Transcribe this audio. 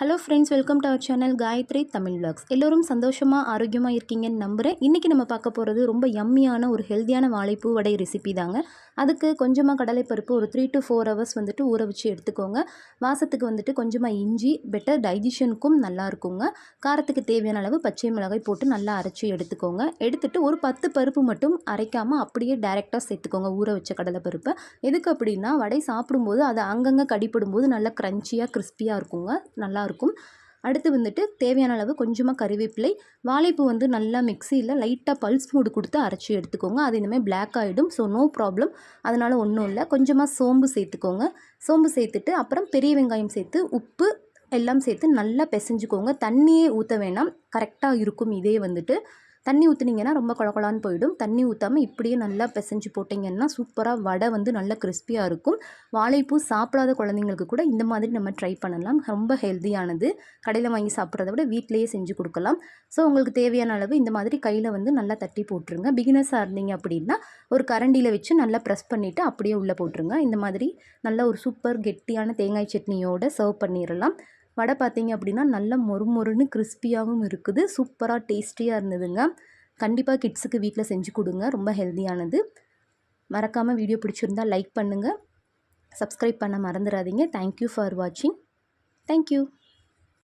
Hello friends welcome to our channel Gayathri Tamil vlogs. எல்லோரும் சந்தோஷமாக ஆரோக்கியமாக இருக்கீங்கன்னு நம்புகிறேன் இன்றைக்கி நம்ம பார்க்க போகிறது ரொம்ப யம்மியான ஒரு ஹெல்த்தியான வாழைப்பூ வடை ரெசிபி தாங்க. அதுக்கு கொஞ்சமாக கடலைப்பருப்பு ஒரு த்ரீ டு ஃபோர் ஹவர்ஸ் வந்துட்டு ஊற வச்சு எடுத்துக்கோங்க. வாசத்துக்கு வந்துட்டு கொஞ்சமாக இஞ்சி பெட்டர் டைஜஷனுக்கும் நல்லா இருக்குங்க. காரத்துக்கு தேவையான அளவு பச்சை மிளகாய் போட்டு நல்லா அரைச்சி எடுத்துக்கோங்க. எடுத்துகிட்டு ஒரு பத்து பருப்பு மட்டும் அரைக்காமல் அப்படியே டைரெக்டாக சேர்த்துக்கோங்க ஊற வச்ச கடலைப்பருப்பை. எதுக்கு அப்படின்னா வடை சாப்பிடும்போது அது அங்கங்கே கடிப்படும்போது நல்லா க்ரன்ச்சியாக கிறிஸ்பியாக இருக்குங்க. நல்லா இருக்கும். அடுத்து வந்துட்டு தேவையான அளவு கொஞ்சமாக கறிவேப்பிலை வாழைப்பூ வந்து நல்லா மிக்சியில் லைட்டாக பல்ஸ் மூடு கொடுத்து அரைச்சி எடுத்துக்கோங்க. அது இனிமேல் பிளாக் ஆகிடும் ஸோ நோ ப்ராப்ளம் அதனால் ஒன்றும் இல்லை. கொஞ்சமாக சோம்பு சேர்த்துக்கோங்க. சோம்பு சேர்த்துட்டு அப்புறம் பெரிய வெங்காயம் சேர்த்து உப்பு எல்லாம் சேர்த்து நல்லா பிசைஞ்சுக்கோங்க. தண்ணியே ஊற்ற வேணாம். கரெக்டாக இருக்கும். இதே வந்துட்டு தண்ணி ஊற்றுனீங்கன்னா ரொம்ப குழகுழான்னு போயிடும். தண்ணி ஊற்றாமல் இப்படியே நல்லா பிசைஞ்சு போட்டிங்கன்னா சூப்பராக வடை வந்து நல்லா கிறிஸ்பியாக இருக்கும். வாழைப்பூ சாப்பிடாத குழந்தைங்களுக்கு கூட இந்த மாதிரி நம்ம ட்ரை பண்ணலாம். ரொம்ப ஹெல்த்தியானது கடையில் வாங்கி சாப்பிட்றத விட வீட்டிலேயே செஞ்சு கொடுக்கலாம். ஸோ உங்களுக்கு தேவையான அளவு இந்த மாதிரி கையில் வந்து நல்லா தட்டி போட்டுருங்க. பிகினர்ஸாக இருந்தீங்க அப்படின்னா ஒரு கரண்டியில் வச்சு நல்லா ப்ரெஸ் பண்ணிவிட்டு அப்படியே உள்ளே போட்டுருங்க. இந்த மாதிரி நல்ல ஒரு சூப்பர் கெட்டியான தேங்காய் சட்னியோடு சர்வ் பண்ணிடலாம் வடை பார்த்தீங்க அப்படின்னா நல்ல மொறு மொறுன்னு கிறிஸ்பியாகவும் இருக்குது. சூப்பராக டேஸ்டியாக இருந்ததுங்க. கண்டிப்பாக கிட்ஸுக்கு வீட்டில் செஞ்சு கொடுங்க. ரொம்ப ஹெல்த்தியானது மறக்காமல் வீடியோ பிடிச்சிருந்தா லைக் பண்ணுங்கள் சப்ஸ்கிரைப் பண்ண மறந்துடாதீங்க தேங்க்யூ ஃபார் வாட்சிங் தேங்க்யூ